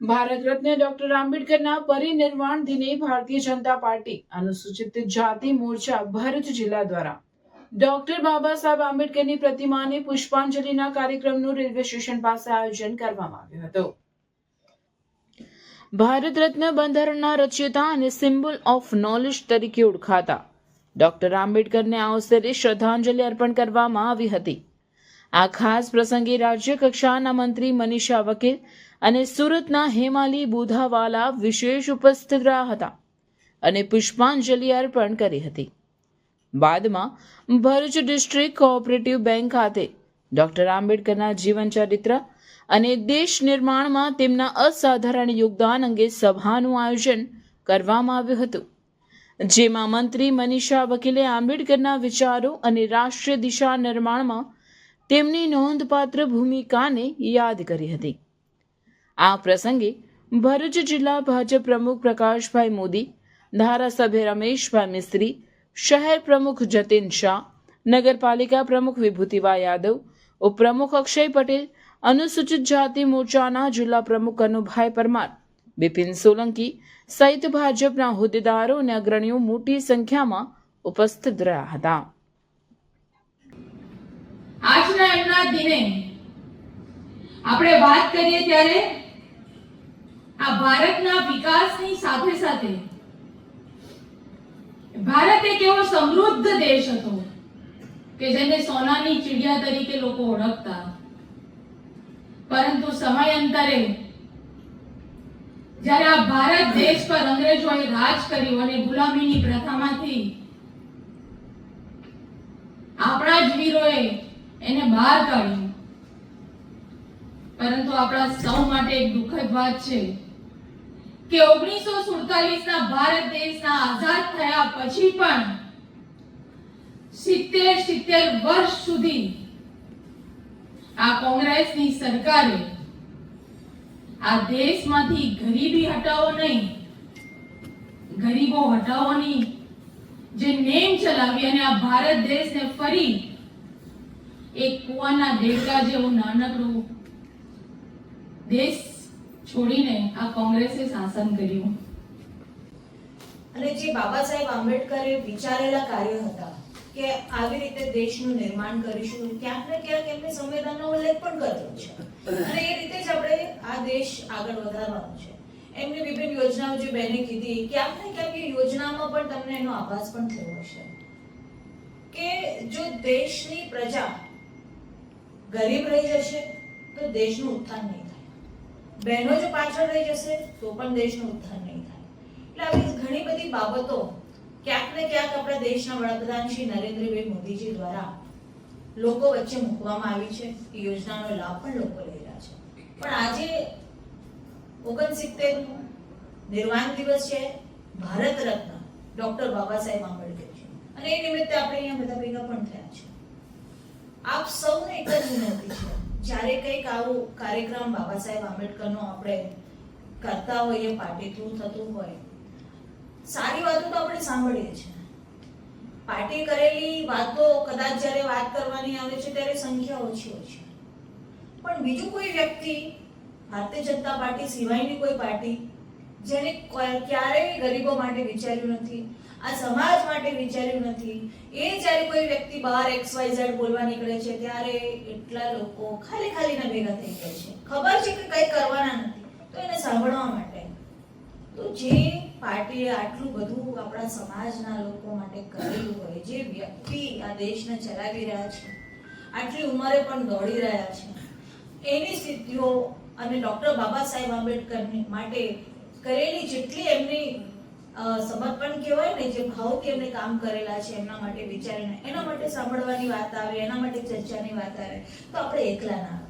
Bharat Ratna doctor આંબેડકરના પરિનિર્વાણ દિને Bharatiya Janata party અનુસૂચિત જાતિ મોરચા ભરૂચ જિલ્લા દ્વારા. ડોક્ટર બાબા સાહેબ આંબેડકરની પ્રતિમાને પુષ્પાંજલિના કાર્યક્રમનું રેલવે સ્ટેશન પાસે આયોજન કરવામાં આવ્યું હતું. ભારત રત્ન બંધારણના રચયિતા અને સિમ્બોલ ઓફ નોલેજ તરીકે ઓળખાતા. ડોક્ટર આંબેડકરને આ અવસરે શ્રદ્ધાંજલિ અર્પણ કરવામાં આવી હતી. આ ખાસ પ્રસંગે રાજ્ય કક્ષાના મંત્રી મનીષા વકીલ અને સુરતના હેમાલી બુધાવાલા વિશેષ ઉપસ્થિત રહ્યા હતા અને પુષ્પાંજલિ અર્પણ કરી હતી. બાદમાં ભરૂચ ડિસ્ટ્રિક્ટ કોઓપરેટિવ બેંક ખાતે ડોક્ટર આંબેડકરના જીવન ચરિત્ર અને દેશ નિર્માણમાં તેમના અસાધારણ યોગદાન અંગે સભાનું આયોજન કરવામાં આવ્યું હતું. જેમાં મંત્રી મનીષા વકીલે આંબેડકરના વિચારો અને રાષ્ટ્રીય દિશા નિર્માણમાં તેમની નોંધપાત્ર ભૂમિકાને યાદ કરી હતી. આ પ્રસંગે ભરૂચ જિલ્લા ભાજપ પ્રમુખ પ્રકાશભાઈ મોદી, ધારાસભ્ય રમેશભાઈ મિસ્ત્રી, શહેર પ્રમુખ જતીન શાહ, નગરપાલિકા પ્રમુખ વિભૂતિબા યાદવ, ઉપપ્રમુખ અક્ષય પટેલ, અનુસૂચિત જાતિ મોરચાના જિલ્લા પ્રમુખ કનુભાઈ પરમાર, બિપિન સોલંકી સહિત ભાજપના હોદ્દેદારો અને અગ્રણીઓ મોટી સંખ્યામાં ઉપસ્થિત રહ્યા હતા. આજના દિને આપણે વાત કરીએ ત્યારે આ ભારતના વિકાસની સાથે સાથે ભારત એક એવો સમૃદ્ધ દેશ હતો કે જેને સોનાની ચીડિયા તરીકે લોકો ઓળખતા. પરંતુ સમયાંતરે જ્યારે આ ભારત દેશ પર અંગ્રેજોએ રાજ કર્યું અને ગુલામીની પ્રથામાંથી આપણા જ વીરોએ એને બહાર કાઢ્યું પરંતુ આપણા સૌ માટે એક દુઃખદ વાત છે કે ઓગણીસો સુડતાલીસ ના ભારત દેશના આઝાદ થયા પછી પણ સિત્તેર સિત્તેર વર્ષ સુધી આ કોંગ્રેસની સરકારે આ દેશમાંથી ગરીબી હટાવો નહીં, ગરીબો હટાવોની જે નેમ ચલાવી અને આ ભારત દેશને ફરી એક કુવાના દેડકા જેવું નાનકડું દેશ છોડીને આ કોંગ્રેસે શાસન કર્યું. અને જે બાબા સાહેબ આંબેડકરે વિચારેલા કાર્યો હતા કે આવી રીતે દેશનું નિર્માણ કરીશું, ક્યાંક ને ક્યાંક એમની સંવેદનનો ઉલ્લેખ પણ કર્યો છે. અને એ રીતે જ આપણે આ દેશ આગળ વધારવાનો છે. એમની વિભિન્ન યોજનાઓ જે બેને કીધી, ક્યાંક ને ક્યાંક એ યોજનામાં પણ તમને એનો આભાસ પણ થયો હશે. કે જો દેશની પ્રજા ગરીબ રહી જશે તો દેશનું ઉત્થાન નહીં થાય. બહેનો જો પાછળ રહી જશે તો પણ દેશનું ઉત્થાન નહીં થાય. એટલે આવી ઘણી બધી બાબતો ક્યાંક ને ક્યાંક આપણા દેશના વડાપ્રધાન શ્રી નરેન્દ્રભાઈ મોદીજી દ્વારા લોકો વચ્ચે મૂકવામાં આવી છે. એ યોજનાનો લાભ પણ લોકો લઈ રહ્યા છે. પણ આજે ઓગણસિત્તેર નિર્વાણ દિવસ છે. ભારત રત્ન ડોક્ટર બાબા સાહેબ આંબેડકર અને એ નિમિત્તે આપણે અહીંયા બધા ભેગા પણ થયા છે આપ સૌને એક જ વિનંતી છે. જ્યારે કંઈક આવું કાર્યક્રમ બાબા સાહેબ આંબેડકરનો આપણે કરતા હોઈએ પાર્ટી થ્રુ થતું હોય, સારી વાતો તો આપણે સાંભળીએ છીએ. પાર્ટી કરેલી વાતો કદાચ જ્યારે વાત કરવાની આવે છે ત્યારે સંખ્યા ઓછી હોય છે. પણ બીજું કોઈ વ્યક્તિ, ભારતીય જનતા પાર્ટી સિવાયની કોઈ પાર્ટી, જેને ક્યારેય ગરીબો માટે વિચાર્યું નથી આ સમાજ માટે વિચાર્યું નથી. એ જ્યારે કોઈ વ્યક્તિ બહાર એક્સ વાય ઝેડ બોલવા નીકળે છે, ત્યારે એટલા લોકો ખાલી ખાલીના ભેગા થઈ જાય છે. ખબર છે કે કંઈ કરવાના નથી. તો એને સાંભળવા માટે. તો જે પાર્ટીએ આટલું બધું આપણા સમાજના લોકો માટે કરેલું હોય, જે વ્યક્તિ આ દેશને ચલાવી રહ્યા છે, આટલી ઉંમરે પણ દોડી રહ્યા છે, એની સ્થિતિઓ અને ડોક્ટર બાબા સાહેબ આંબેડકરની માટે કરેલી જેટલી એમની સમર્પણ કહેવાય ને, જે ભાવથી એમને કામ કરેલા છે, એમના માટે વિચારીને, એના માટે સાંભળવાની વાત આવે, એના માટે ચર્ચાની વાત આવે, તો આપણે એકલા ના